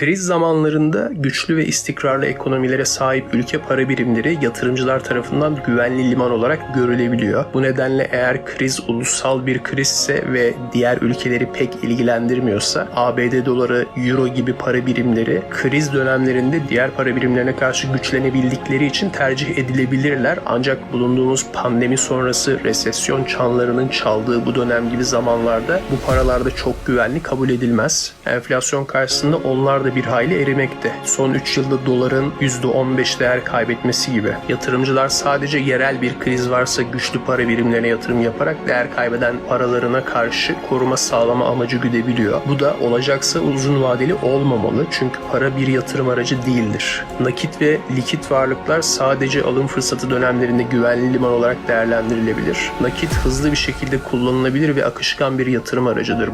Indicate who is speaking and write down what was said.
Speaker 1: Kriz zamanlarında güçlü ve istikrarlı ekonomilere sahip ülke para birimleri yatırımcılar tarafından güvenli liman olarak görülebiliyor. Bu nedenle eğer kriz ulusal bir krizse ve diğer ülkeleri pek ilgilendirmiyorsa ABD doları, euro gibi para birimleri kriz dönemlerinde diğer para birimlerine karşı güçlenebildikleri için tercih edilebilirler. Ancak bulunduğumuz pandemi sonrası resesyon çanlarının çaldığı bu dönem gibi zamanlarda bu paralar da çok güvenli kabul edilmez. Enflasyon karşısında onlar da bir hayli erimekte. Son 3 yılda doların %15 değer kaybetmesi gibi. Yatırımcılar sadece yerel bir kriz varsa güçlü para birimlerine yatırım yaparak değer kaybeden paralarına karşı koruma sağlama amacı güdebiliyor. Bu da olacaksa uzun vadeli olmamalı çünkü para bir yatırım aracı değildir. Nakit ve likit varlıklar sadece alım fırsatı dönemlerinde güvenli liman olarak değerlendirilebilir. Nakit hızlı bir şekilde kullanılabilir ve akışkan bir yatırım aracıdır.